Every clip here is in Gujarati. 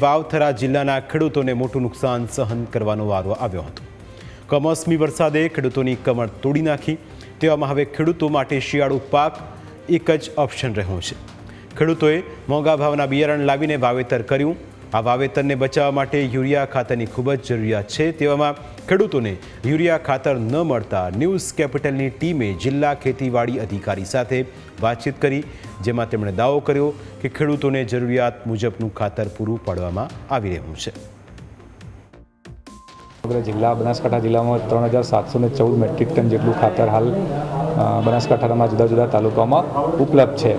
વાવથરા જિલ્લાના ખેડૂતોને મોટું નુકસાન સહન કરવાનો વારો આવ્યો હતો. કમોસમી વરસાદે ખેડૂતોની કમર તોડી નાખી. તેવામાં હવે ખેડૂતો માટે શિયાળુ પાક એક જ ઓપ્શન રહ્યો છે. ખેડૂતોએ મોંઘા ભાવના બિયારણ લાવીને વાવેતર કર્યું. આ વાવેતરને બચાવવા માટે યુરિયા ખાતરની ખૂબ જ જરૂરિયાત છે. તેવામાં ખેડૂતોને યુરિયા ખાતર ન મળતા ન્યૂઝ કેપિટલની ટીમે જિલ્લા ખેતીવાડી અધિકારી સાથે વાતચીત કરી, જેમાં તેમણે દાવો કર્યો કે ખેડૂતોને જરૂરિયાત મુજબનું ખાતર પૂરું પાડવામાં આવી રહ્યું છે. સમગ્ર જિલ્લા બનાસકાંઠા જિલ્લામાં ત્રણ હજાર સાતસો ચૌદ મેટ્રિક ટન જેટલું ખાતર હાલ બનાસકાંઠાના જુદા જુદા તાલુકામાં ઉપલબ્ધ છે.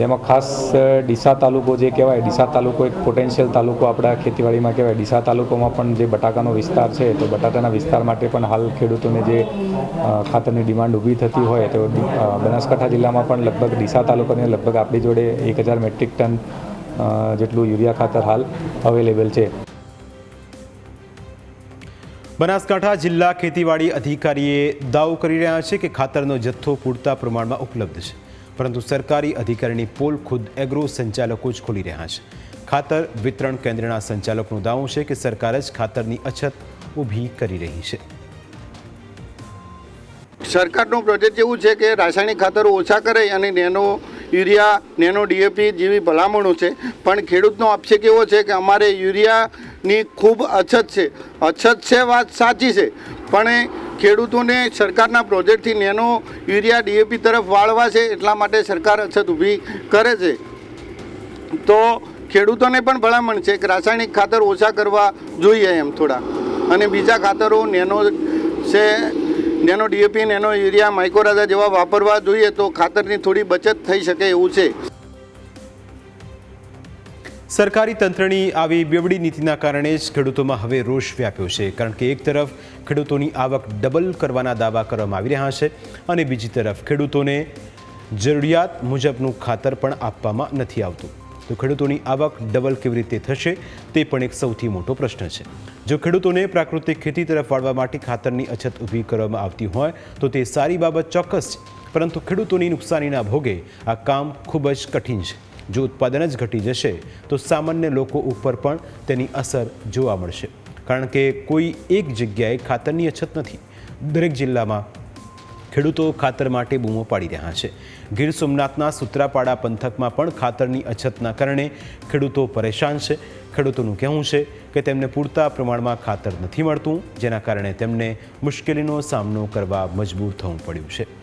જેમાં ખાસ ડીસા તાલુકો જે કહેવાય, ડીસા તાલુકો એક પોટેન્શિયલ તાલુકો આપણા ખેતીવાડીમાં કહેવાય. ડીસા તાલુકોમાં પણ જે બટાકાનો વિસ્તાર છે, તો બટાકાના વિસ્તાર માટે પણ હાલ ખેડૂતોને જે ખાતરની ડિમાન્ડ ઊભી થતી હોય, તો બનાસકાંઠા જિલ્લામાં પણ લગભગ ડીસા તાલુકાની લગભગ આપણી જોડે એક હજાર મેટ્રિક ટન જેટલું યુરિયા ખાતર હાલ અવેલેબલ છે. બનાસકાંઠા જિલ્લા ખેતીવાડી અધિકારીએ દાવો કરી રહ્યા છે કે ખાતરનો જથ્થો પૂરતા પ્રમાણમાં ઉપલબ્ધ છે. પરંતુ સરકારી અધિકારીની પોલ ખુદ એગ્રો સંચાલકો જ ખોલી રહ્યા છે. ખાતર વિતરણ કેન્દ્રના સંચાલકનો દાવો છે કે સરકાર જ ખાતરની અછત ઊભી કરી રહી છે. સરકારનો પ્રોજેક્ટ એવું છે કે રાસાયણિક ખાતરો ઓછા કરે અને નેનો યુરિયા નેનો ડીએપી જેવી ભલામણો છે. પણ ખેડૂતનો આક્ષેપ એવો છે કે અમારે યુરિયાની ખૂબ અછત છે. અછત છે વાત સાચી છે. પણ ખેડૂતોને સરકારના પ્રોજેક્ટથી નેનો યુરિયા ડીએપી તરફ વાળવા છે એટલા માટે સરકાર અછત ઊભી કરે છે. તો ખેડૂતોને પણ ભલામણ છે કે રાસાયણિક ખાતર ઓછા કરવા જોઈએ એમ થોડા. અને બીજા ખાતરો નેનો છે નેનો ડીએપી નેનો યુરિયા માઇકોરાદા જેવા વાપરવા જોઈએ તો ખાતરની થોડી બચત થઈ શકે એવું છે. સરકારી તંત્રની આવી બેવડી નીતિના કારણે જ ખેડૂતોમાં હવે રોષ વ્યાપ્યો છે, કારણ કે એક તરફ ખેડૂતોની આવક ડબલ કરવાના દાવા કરવામાં આવી રહ્યા છે અને બીજી તરફ ખેડૂતોને જરૂરિયાત મુજબનું ખાતર પણ આપવામાં નથી આવતું. તો ખેડૂતોની આવક ડબલ કેવી રીતે થશે તે પણ એક સૌથી મોટો પ્રશ્ન છે. જો ખેડૂતોને પ્રાકૃતિક ખેતી તરફ વાળવા માટે ખાતરની અછત ઊભી કરવામાં આવતી હોય, તો તે સારી બાબત ચોક્કસ છે. પરંતુ ખેડૂતોની નુકસાનીના ભોગે આ કામ ખૂબ જ કઠિન છે. જો ઉત્પાદન જ ઘટી જશે, તો સામાન્ય લોકો ઉપર પણ તેની અસર જોવા મળશે. કારણ કે કોઈ એક જગ્યાએ ખાતરની અછત નથી. દરેક જિલ્લામાં ખેડૂતો ખાતર માટે બૂમો પાડી રહ્યા છે. ગીર સોમનાથના સુત્રાપાડા પંથકમાં પણ ખાતરની અછતના કારણે ખેડૂતો પરેશાન છે. ખેડૂતોનું કહેવું છે કે તેમને પૂરતા પ્રમાણમાં ખાતર નથી મળતું, જેના કારણે તેમને મુશ્કેલીનો સામનો કરવા મજબૂર થવું પડ્યું છે.